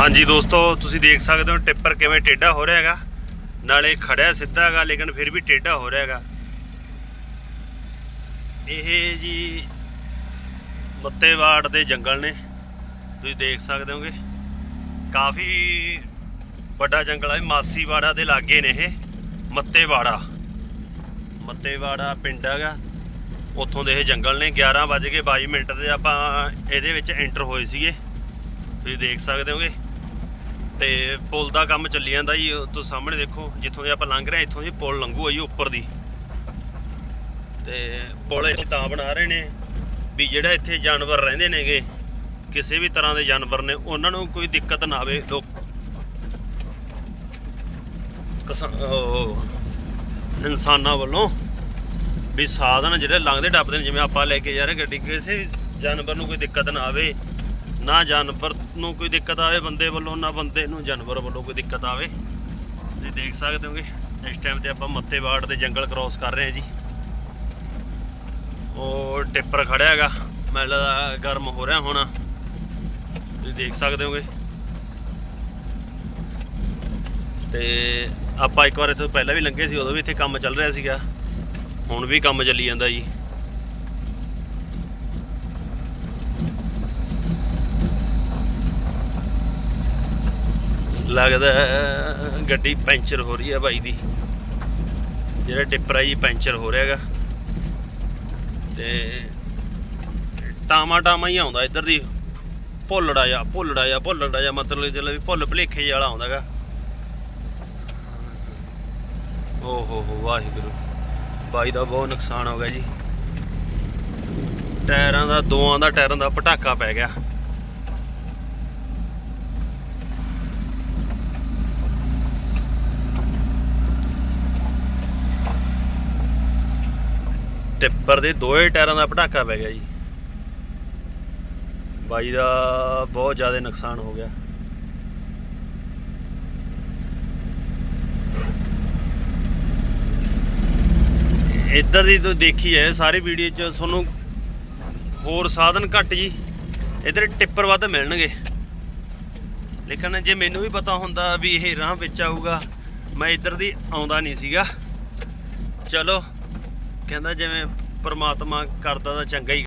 ਹਾਂਜੀ ਦੋਸਤੋ, ਤੁਸੀਂ ਦੇਖ ਸਕਦੇ ਹੋ ਟਿੱਪਰ ਕਿਵੇਂ ਟੇਢਾ ਹੋ ਰਿਹਾ ਹੈਗਾ। ਨਾਲੇ ਖੜਿਆ ਸਿੱਧਾ ਹੈਗਾ, ਲੇਕਿਨ ਫਿਰ ਵੀ ਟੇਢਾ ਹੋ ਰਿਹਾ ਹੈਗਾ। ਇਹ ਜੀ ਮੱਤੇਵਾੜ ਦੇ ਜੰਗਲ ਨੇ। ਤੁਸੀਂ ਦੇਖ ਸਕਦੇ ਹੋਗੇ। ਕਾਫੀ ਵੱਡਾ ਜੰਗਲ ਹੈ ਮਾਸੀਵਾੜਾ ਦੇ ਲਾਗੇ ਨੇ ਇਹ, ਮੱਤੇਵਾੜਾ। ਮੱਤੇਵਾੜਾ ਪਿੰਡ ਹੈਗਾ। ਉੱਥੋਂ ਦੇ ਇਹ ਜੰਗਲ ਨੇ 11 ਵੱਜ ਕੇ 22 ਮਿੰਟ ਦੇ ਆਪਾਂ ਇਹਦੇ ਵਿੱਚ ਐਂਟਰ ਹੋਏ ਸੀਗੇ। ਤੁਸੀਂ ਦੇਖ ਸਕਦੇ ਹੋਗੇ। ਤੇ ਪੁਲ ਦਾ ਕੰਮ ਚੱਲੀ ਜਾਂਦਾ ਜੀ ਉਹ ਤੋਂ ਸਾਹਮਣੇ ਦੇਖੋ ਜਿੱਥੋਂ ਦੇ ਆਪਾਂ ਲੰਘ ਰਹੇ ਹਾਂ, ਇੱਥੋਂ ਦੀ ਪੁਲ ਲੰਘੂਗਾ ਜੀ ਉੱਪਰ ਦੀ। ਤੇ ਪੁਲ ਇੱਥੇ ਤਾਂ ਬਣਾ ਰਹੇ ਨੇ ਵੀ ਜਿਹੜਾ ਇੱਥੇ ਜਾਨਵਰ ਰਹਿੰਦੇ ਨੇਗੇ ਕਿਸੇ ਵੀ ਤਰ੍ਹਾਂ ਦੇ ਜਾਨਵਰ ਨੇ ਉਹਨਾਂ ਨੂੰ ਕੋਈ ਦਿੱਕਤ ਨਾ ਆਵੇ। ਲੋਕ ਇਨਸਾਨਾਂ ਵੱਲੋਂ ਵੀ ਸਾਧਨ ਜਿਹੜੇ ਲੰਘਦੇ ਟੱਪਦੇ ਨੇ ਜਿਵੇਂ ਆਪਾਂ ਲੈ ਕੇ ਜਾ ਰਹੇ ਗੱਡੀ ਕਿਸੇ ਵੀ ਜਾਨਵਰ ਨੂੰ ਕੋਈ ਦਿੱਕਤ ਨਾ ਆਵੇ। ਨਾ ਜਾਨਵਰ ਨੂੰ ਕੋਈ ਦਿੱਕਤ ਆਵੇ, ਬੰਦੇ ਵੱਲੋਂ, ਨਾ ਬੰਦੇ ਨੂੰ, ਜਾਨਵਰ ਵੱਲੋਂ ਕੋਈ ਦਿੱਕਤ ਆਵੇ। ਤੁਸੀਂ ਦੇਖ ਸਕਦੇ ਹੋਗੇ, ਇਸ ਟਾਈਮ ਤੇ ਆਪਾਂ ਮੱਤੇਵਾੜ ਦੇ ਜੰਗਲ ਕ੍ਰਾਸ ਕਰ ਰਹੇ ਹਾਂ ਜੀ। ਉਹ ਟਿੱਪਰ ਖੜਿਆ ਹੈਗਾ ਮੈਨੂੰ ਲੱਗਦਾ ਗਰਮ ਹੋ ਰਿਹਾ ਹੋਣਾ। ਤੁਸੀਂ ਦੇਖ ਸਕਦੇ ਹੋਗੇ। ਤੇ ਆਪਾਂ ਇੱਕ ਵਾਰ ਇੱਥੋਂ ਪਹਿਲਾਂ ਵੀ ਲੰਘੇ ਸੀ, ਉਦੋਂ ਵੀ ਇੱਥੇ ਕੰਮ ਚੱਲ ਰਿਹਾ ਸੀਗਾ। ਹੁਣ ਵੀ ਕੰਮ ਚੱਲੀ ਜਾਂਦਾ ਜੀ। ਲੱਗਦਾ ਗੱਡੀ ਪੈਂਚਰ ਹੋ ਰਹੀ ਹੈ ਬਾਈ ਦੀ। ਜਿਹੜਾ ਟਿੱਪਰ ਹੈ ਜੀ, ਪੈਂਚਰ ਹੋ ਰਿਹਾ ਹੈਗਾ। ਤੇ ਟਾਮਾ ਟਾਮਾ ਹੀ ਆਉਂਦਾ ਇੱਧਰ ਦੀ। ਭੁੱਲੜਾ ਜਾਂ ਭੁੱਲੜਾ ਜਾਂ ਭੁੱਲੜਾ ਜਾਂ ਮਤਲਬ ਜਿਹੜਾ ਵੀ ਭੁੱਲ ਭੁਲੇਖੇ ਜਿਹਾ ਵਾਲਾ ਆਉਂਦਾ ਹੈਗਾ। ਓ ਹੋ ਹੋ ਵਾਹਿਗੁਰੂ। ਬਾਈ ਦਾ ਬਹੁਤ ਨੁਕਸਾਨ ਹੋ ਗਿਆ ਜੀ। ਟਾਇਰਾਂ ਦਾ ਦੋਆਂ ਦਾ, ਟਾਇਰਾਂ ਦਾ ਪਟਾਕਾ ਪੈ ਗਿਆ। ਟਿੱਪਰ ਦੇ ਦੋਏ ਟਾਇਰਾਂ ਦਾ ਪਟਾਕਾ ਪੈ ਗਿਆ ਜੀ। ਬਾਈ ਦਾ ਬਹੁਤ ਜ਼ਿਆਦਾ ਨੁਕਸਾਨ ਹੋ ਗਿਆ। ਇੱਧਰ ਦੀ ਤੁਸੀਂ ਦੇਖੀ ਹੈ, ਸਾਰੀ ਵੀਡੀਓ 'ਚ ਤੁਹਾਨੂੰ ਹੋਰ ਸਾਧਨ ਘੱਟ ਜੀ। ਇੱਧਰ ਟਿੱਪਰ ਵੱਧ ਮਿਲਣਗੇ। ਲੇਕਿਨ ਜੇ ਮੈਨੂੰ ਵੀ ਪਤਾ ਹੁੰਦਾ ਵੀ ਇਹ ਰਾਹ ਵਿੱਚ ਆਊਗਾ, ਮੈਂ ਇੱਧਰ ਦੀ ਆਉਂਦਾ ਨਹੀਂ ਸੀਗਾ। ਚਲੋ। ਕਹਿੰਦਾ ਜਿਵੇਂ ਪਰਮਾਤਮਾ ਕਰਦਾ ਤਾਂ ਚੰਗਾ ਹੀ